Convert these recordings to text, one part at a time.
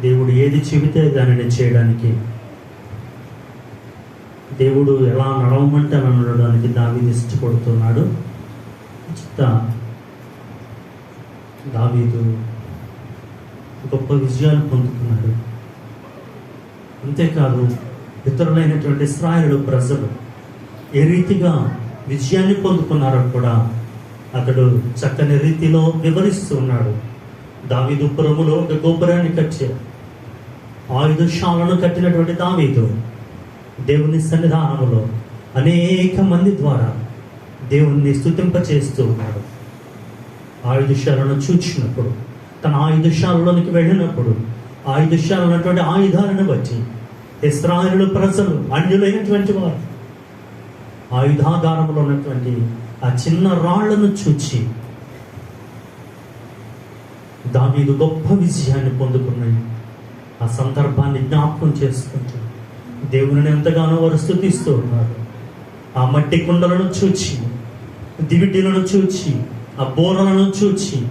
దేవుడు ఏది చెబితే దానిని చేయడానికి. దేవుడు ఎలా నడవమంటే నడవడానికి దావీది ఇష్టపడుతున్నాడు చిత్త దావీదు గొప్ప విజయాలు పొందుతున్నాడు. అంతేకాదు ఇతరులైనటువంటి ఇస్రాయలు ప్రజలు ఏ రీతిగా విజయాన్ని పొందుకున్నారో కూడా అతడు చక్కని రీతిలో వివరిస్తూ ఉన్నాడు దావీదు పురములో ఒక గోపురాన్ని కట్టారు. ఆయుధశాలను కట్టినటువంటి దావీదు దేవుని సన్నిధానంలో అనేక మంది ద్వారా దేవుణ్ణి స్థుతింపచేస్తూ ఉన్నాడు. ఆయుధశాలను చూచినప్పుడు తన ఆయుధశాలలోనికి వెళ్ళినప్పుడు ఆయుధశాల ఉన్నటువంటి ఆయుధాలను బట్టి ఇస్రాయలు ప్రజలు అన్యులైనటువంటి వారు ఆయుధాగారంలో ఉన్నటువంటి ఆ చిన్న రాళ్ళను చూచి దావీదు గొప్ప విజయాన్ని పొందుకున్నాయి. ఆ సందర్భాన్ని జ్ఞాపకం చేసుకుంటూ దేవుని ఎంతగానో వారు స్థుతిస్తూ ఉన్నారు. ఆ మట్టి కుండలను చూచి దివిటీలను చూచి ఆ బోరలను చూచి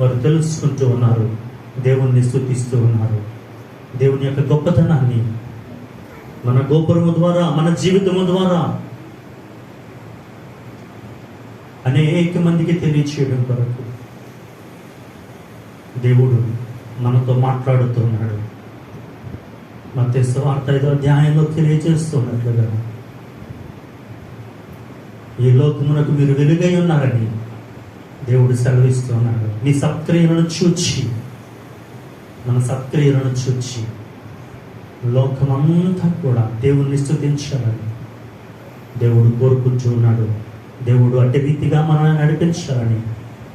వారు తెలుసుకుంటూ ఉన్నారు. దేవుణ్ణి స్థుతిస్తూ ఉన్నారు. దేవుని యొక్క గొప్పతనాన్ని మన గోపురము ద్వారా మన జీవితము ద్వారా అనేక మందికి తెలియచేయడం కొరకు దేవుడు మనతో మాట్లాడుతున్నాడు. మత వార్త ఐదో అధ్యాయంలో తెలియజేస్తున్నట్లుగా ఈ లోకమునకు మీరు వెలుగై ఉన్నారని దేవుడు సెలవిస్తున్నాడు. మీ సత్క్రియలను చూచి మన సత్క్రియలను చూచి లోకమంతా కూడా దేవుణ్ణి స్థుతించాలని దేవుడు కోరుకుంటున్నాడు దేవుడు అట్టి రీతిగా మనల్ని నడిపించాలని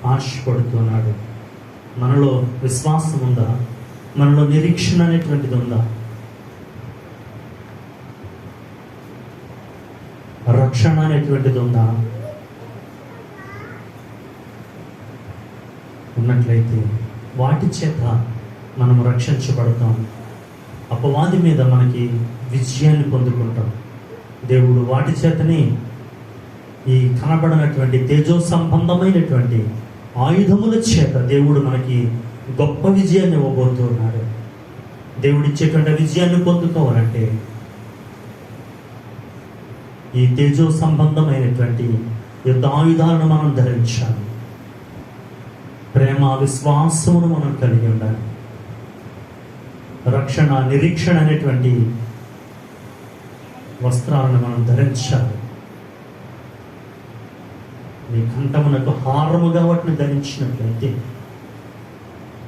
ఆశపడుతున్నాడు. మనలో విశ్వాసం ఉందా? మనలో నిరీక్షణ అనేటువంటిది ఉందా? రక్షణ అనేటువంటిది ఉందా? ఉన్నట్లయితే వాటి చేత మనం రక్షించబడతాం. అపవాది మీద మనకి విజయాన్ని పొందుకుంటాం. దేవుడు వాటి చేతనే ఈ కనబడినటువంటి తేజో సంబంధమైనటువంటి ఆయుధముల చేత దేవుడు మనకి గొప్ప విజయాన్ని ఇవ్వబోతున్నాడు దేవుడు ఇచ్చేటువంటి విజయాన్ని పొందుకోవాలంటే ఈ తేజో సంబంధమైనటువంటి యుద్ధ ఆయుధాలను మనం ధరించాలి. ప్రేమ విశ్వాసమును మనం కలిగి ఉండాలి. రక్షణ నిరీక్షణ అనేటువంటి వస్త్రాలను మనం ధరించాలి. నీ కంఠమునకు హారముగా వాటిని ధరించినట్లయితే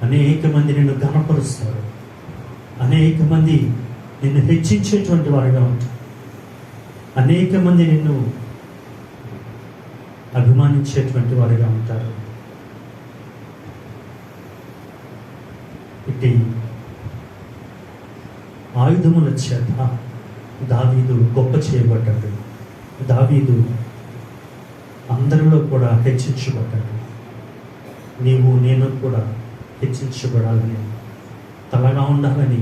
అనేక మంది నిన్ను ఘనపరుస్తారు. అనేక మంది నిన్ను హెచ్చించేటువంటి వారుగా ఉంటారు. అనేక మంది నిన్ను అభిమానించేటువంటి వారుగా ఉంటారు. ఇట్టి ఆయుధముల చేత దావీదు గొప్ప చేయబడ్డాడు. దావీదు అందరిలో కూడా హెచ్చించబడ్డాడు. నీవు నేను కూడా హెచ్చించబడాలని తలగా ఉండాలని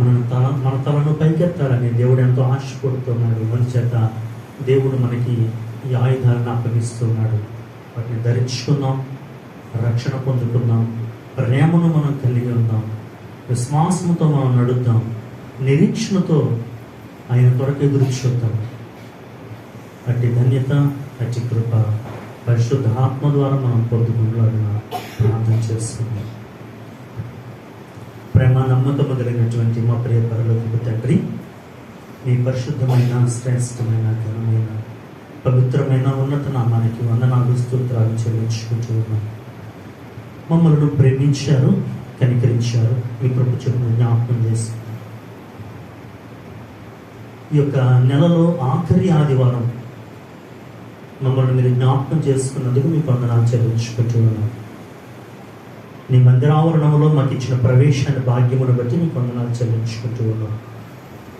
మన తల మన తలను పైకెత్తాలని దేవుడు ఎంతో ఆశపడుతున్నాడు మన చేత దేవుడు మనకి ఈ ఆయుధాలను అప్పగిస్తున్నాడు. వాటిని ధరించుకుందాం రక్షణ పొందుకుందాం ప్రేమను మనం కలిగి ఉందాం విశ్వాసంతో మనం నడుద్దాం నిరీక్షణతో ఆయన త్వరకు ఎదురు చూద్దాం. అట్టి ధన్యత అట్టి కృప పరిశుద్ధ ఆత్మ ద్వారా మనం పొందుకుంటున్నా ప్రార్థన చేస్తున్నాం ప్రేమ నమ్మకము కలిగినటువంటి మా ప్రియ పరలోకి తండ్రి మీ పరిశుద్ధమైన శ్రేష్టమైన ఘనమైన పవిత్రమైన ఉన్నత నామానికి వందనాలు స్తోత్రాలు చెల్లించుకుంటూ ఉన్నాం. మమ్మల్ని ప్రేమించారు కనికరించారు మీ ప్రభుత్వం జ్ఞాపకం చేసి ఈ యొక్క నెలలో ఆఖరి ఆదివారం మమ్మల్ని మీరు జ్ఞాపకం చేసుకున్నందుకు మీ వందనాలు చెల్లించుకుంటూ ఉన్నాం నీ మందిరావరణంలో మాకు ఇచ్చిన ప్రవేశాన్ని భాగ్యమును బట్టి నీకు వందనాలు చెల్లించుకుంటూ ఉన్నాం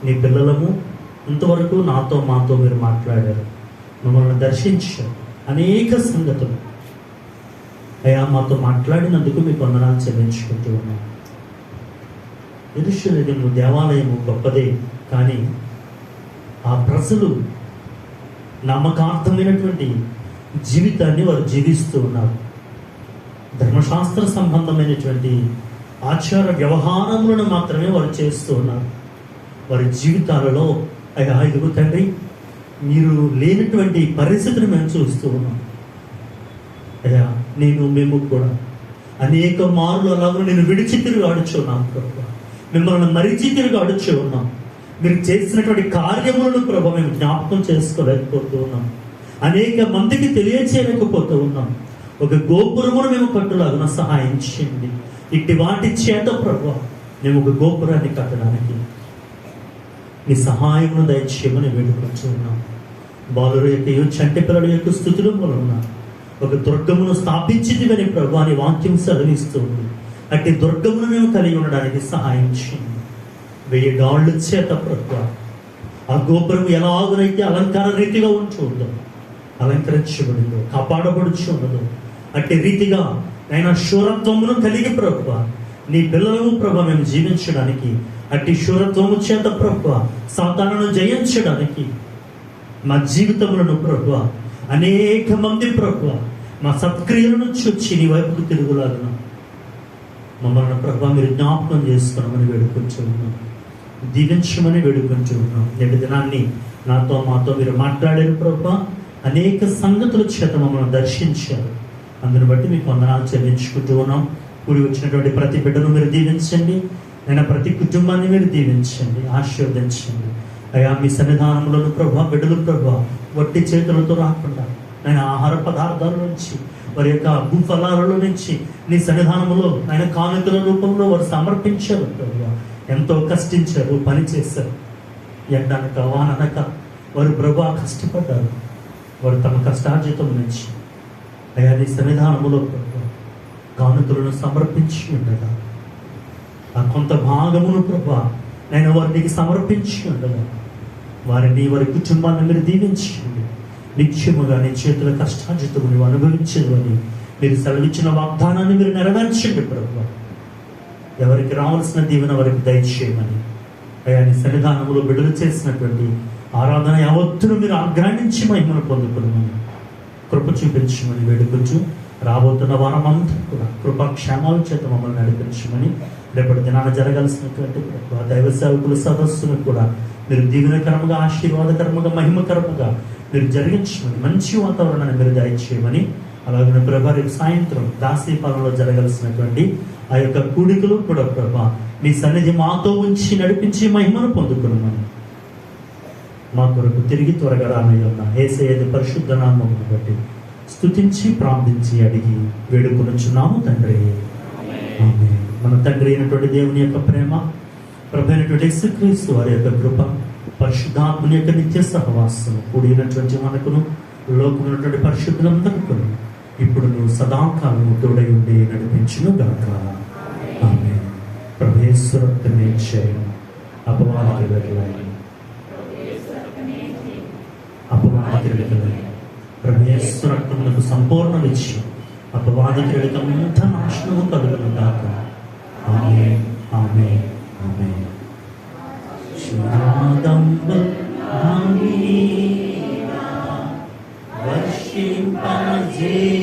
నీ పిల్లలము ఇంతవరకు నాతో మాతో మీరు మాట్లాడారు. మమ్మల్ని దర్శించారు. అనేక సంగతులు. అయా మాతో మాట్లాడినందుకు మీకు వందనాలు చెల్లించుకుంటూ ఉన్నాం ఎరుషలేము దేవాలయము గొప్పదే కానీ ఆ ప్రజలు నమ్మకార్థమైనటువంటి జీవితాన్ని వారు జీవిస్తూ ఉన్నారు. ధర్మశాస్త్ర సంబంధమైనటువంటి ఆచార వ్యవహారములను మాత్రమే వారు చేస్తూ ఉన్నారు. వారి జీవితాలలో అయ్యా ఇదిగో తండ్రి మీరు లేనటువంటి పరిస్థితిని మేము చూస్తూ ఉన్నాం. అయ్యా నేను మేము కూడా అనేక మార్లు అలాగే నేను విడిచి తిరిగి ఆడుచున్నాం మిమ్మల్ని మరిచి తిరిగి ఆడుచు ఉన్నాం మీరు చేసినటువంటి కార్యములను ప్రభు మేము జ్ఞాపకం చేసుకోలేకపోతూ ఉన్నాం అనేక మందికి తెలియచేయలేకపోతూ ఉన్నాం. ఒక గోపురమును మేము కట్టులాగున సహాయం చేయండి ఇట్టి వాటి చేత ప్రభు మేము ఒక గోపురాన్ని కట్టడానికి మీ సహాయమును దయచేయమని వేడుకొచ్చు ఉన్నాం బాలుల యొక్క చంటి పిల్లల యొక్క స్థుతులు వలన ఒక దుర్గమును స్థాపించింది ప్రభు అని వాక్యం సెలవిస్తుంది. అట్టి దుర్గమును మేము కలిగి ఉండడానికి సహాయం చేయండి వెయ్యి డాళ్ళు చేత ప్రభు ఆ గోపురం ఎలాగునైతే అలంకార రీతిగా ఉంచు ఉందో అలంకరించబడిందో కాపాడబడుచు ఉండదు అట్టి రీతిగా ఆయన శూరత్వమును కలిగి ప్రభు నీ పిల్లలను ప్రభు మేము జీవించడానికి. అట్టి శూరత్వము చేత ప్రభు సాతానను జయించడానికి మా జీవితములను ప్రభు అనేక మంది ప్రభు మా సత్క్రియలను చూచి నీ వైపుకు తిరుగులాగున. మమ్మల్ని ప్రభు మీరు జ్ఞాపకం చేసుకోమని వేడుకొంచు ఉన్నాం దీవించమని వేడుకొంచు ఉన్నాం నేటి దినాన్ని నాతో మాతో మీరు మాట్లాడారు ప్రభు. అనేక సంగతుల చేత మమ్మల్ని దర్శించారు. అందుని బట్టి మీకు వందనాలు చెల్లించుకుంటూ ఉన్నాం. కూడి వచ్చినటువంటి ప్రతి బిడ్డను మీరు దీవించండి. నేను ప్రతి కుటుంబాన్ని మీరు దీవించండి. ఆశీర్వదించండి. అయ్యా మీ సన్నిధానంలోను ప్రభా బిడ్డలు ప్రభా వట్టి చేతులతో రాకుండా నేను ఆహార పదార్థాల నుంచి వారి యొక్క భూఫలాలలో నుంచి నీ సన్నిధానంలో ఆయన కానుకల రూపంలో వారు సమర్పించారు ప్రభు. ఎంతో కష్టించారు పని చేశారు. ఎండనక వాననక వారు ప్రభా కష్టపడ్డారు. వారు తమ కష్టార్జితం నుంచి అయ్యా నీ సన్నిధానములో ప్రభు కానుకలను సమర్పించి ఉండగా. ఆ కొంత భాగమును ప్రభా నేను వారికి సమర్పించి ఉండగా. వారిని వారి కుటుంబాన్ని మీరు దీవించండి నిత్యముగా నీ చేతుల కష్టార్జితము నువ్వు అనుభవించదు అని మీరు సెలవిచ్చిన వాగ్దానాన్ని మీరు నెరవేర్చండి ప్రభు. ఎవరికి రావాల్సిన దీవెన వారికి దయచేయమని. అయ్యా నీ సన్నిధానంలో విడుదల చేసినటువంటి ఆరాధన యావత్తును మీరు ఆగ్రహించి మహిమను పొందుకున్నామని కృప చూపించమని వేడుకొచ్చు రాబోతున్న వారం అంతా కూడా కృపాక్షేమాల చేత మమ్మల్ని నడిపించమని రేపటి దినాన జరగాల్సినటువంటి దైవ సేవకుల సదస్సును కూడా మీరు దీవెనకరముగా ఆశీర్వాదకరముగా మహిమకరముగా మీరు జరిగించమని మంచి వాతావరణాన్ని మీరు దయచేయమని అలాగే ప్రభా రేపు సాయంత్రం దాసీపాలనలో జరగాల్సినటువంటి ఆ యొక్క కూడికలు కూడా ప్రభా మీ సన్నిధి మాతో ఉంచి నడిపించి మహిమను పొందుకున్నాను. మా కొరకు తిరిగి త్వరగా రానయ్యున్న ఏసేది పరిశుద్ధ నామమును బట్టి స్థుతించి ప్రార్థించి అడిగి వేడుకొనుచున్నాము తండ్రి. మన తండ్రి అయినటువంటి దేవుని యొక్క ప్రేమ ప్రభు అయినటువంటి యేసుక్రీస్తు వారి యొక్క కృప పరిశుద్ధాత్మని యొక్క నిత్య సహవాసం కూడినటువంటి మనకును లోకమున్నటువంటి పరిశుద్ధులందరికీ ఇప్పుడు నువ్వు సదాకాలము తోడై ఉండి నడిపించును గాక. ఆమె ప్రభేశ్వరత్వమే చేయం అపవాదాలు వెళ్ళాయి అపవాదికులకి ప్రవేశ్వరత్వములకు సంపూర్ణ విజయం అపవాదికులకి అంత నాశనము కలుగును గాక. ఆమె ఆమె ఆమె శునాదంబు ఆమీనా? వర్షింపజేయుమీషా